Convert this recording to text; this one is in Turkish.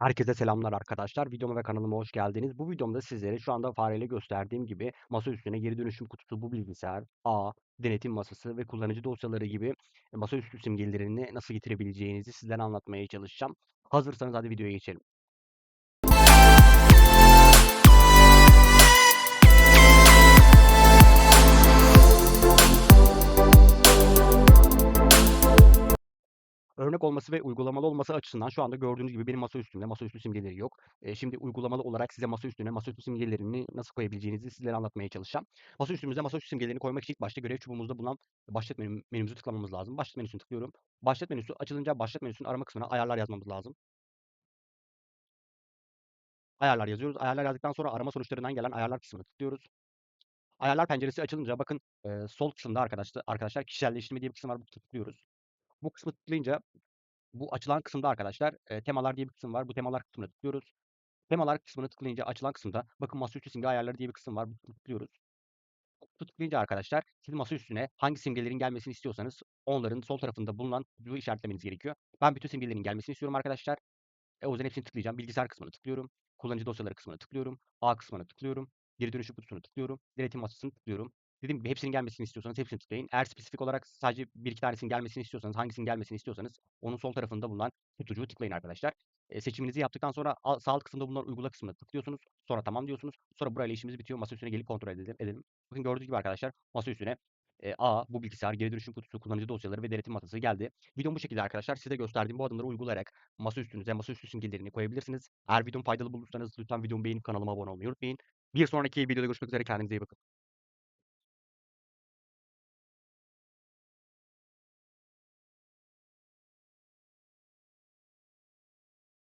Herkese selamlar arkadaşlar. Videoma ve kanalıma hoş geldiniz. Bu videomda sizlere şu anda fareyle gösterdiğim gibi masa üstüne geri dönüşüm kutusu, bu bilgisayar, ağ, denetim masası ve kullanıcı dosyaları gibi masaüstü simgelerini nasıl getirebileceğinizi sizlere anlatmaya çalışacağım. Hazırsanız hadi videoya geçelim. Örnek olması ve uygulamalı olması açısından şu anda gördüğünüz gibi benim masa üstümde masaüstü simgeleri yok. Eee, şimdi uygulamalı olarak size masa üstüne masaüstü simgelerini nasıl koyabileceğinizi sizlere anlatmaya çalışacağım. Masa üstümüze masaüstü simgelerini koymak için ilk başta görev çubuğumuzda bulunan başlat menü, menümüzü tıklamamız lazım. Başlat menüsünü tıklıyorum. Başlat menüsü açılınca başlat menüsünün arama kısmına ayarlar yazmamız lazım. Ayarlar yazıyoruz. Ayarlar yazdıktan sonra arama sonuçlarından gelen ayarlar kısmına tıklıyoruz. Ayarlar penceresi açılınca bakın eee, sol kısımda arkadaşlar, arkadaşlar kişiselleştirme diye bir kısım var. Bu tıklıyoruz. Bu kısmı tıklayınca bu açılan kısımda arkadaşlar e, temalar diye bir kısım var. Bu temalar kısmına tıklıyoruz. Temalar kısmını tıklayınca açılan kısımda bakın masaüstü simge ayarları diye bir kısım var. Bunu tıklıyoruz. Bu tıklayınca arkadaşlar siz masa üstüne hangi simgelerin gelmesini istiyorsanız onların sol tarafında bulunan kutucuğu işaretlemeniz gerekiyor. Ben bütün simgelerin gelmesini istiyorum arkadaşlar. E, o yüzden hepsini tıklayacağım. Bilgisayar kısmını tıklıyorum. Kullanıcı dosyaları kısmına tıklıyorum. A kısmına tıklıyorum. Geri dönüşüm kutusunu tıklıyorum. Denetim masasını tıklıyorum. Dediğim gibi hepsinin gelmesini istiyorsanız hepsini tıklayın. Eğer spesifik olarak sadece bir iki tanesinin gelmesini istiyorsanız, hangisinin gelmesini istiyorsanız onun sol tarafında bulunan kutucuğu tıklayın arkadaşlar. E, seçiminizi yaptıktan sonra sağ alt kısımda bulunan uygula kısmına tıklıyorsunuz. Sonra tamam diyorsunuz. Sonra burayla işimiz bitiyor. Masa üstüne gelip kontrol edelim. edelim. Bakın gördüğünüz gibi arkadaşlar masa üstüne e, A, bu bilgisayar, geri dönüşüm kutusu, kullanıcı dosyaları ve denetim masası geldi. Videom bu şekilde arkadaşlar. Size gösterdiğim bu adımları uygulayarak masa üstünüze masaüstü simgelerini koyabilirsiniz. Eğer videomu faydalı bulursanız lütfen videomu beğenip kanalıma abone olmayı unutmayın. Bir sonraki videoda görüşmek üzere. Kendinize iyi bakın.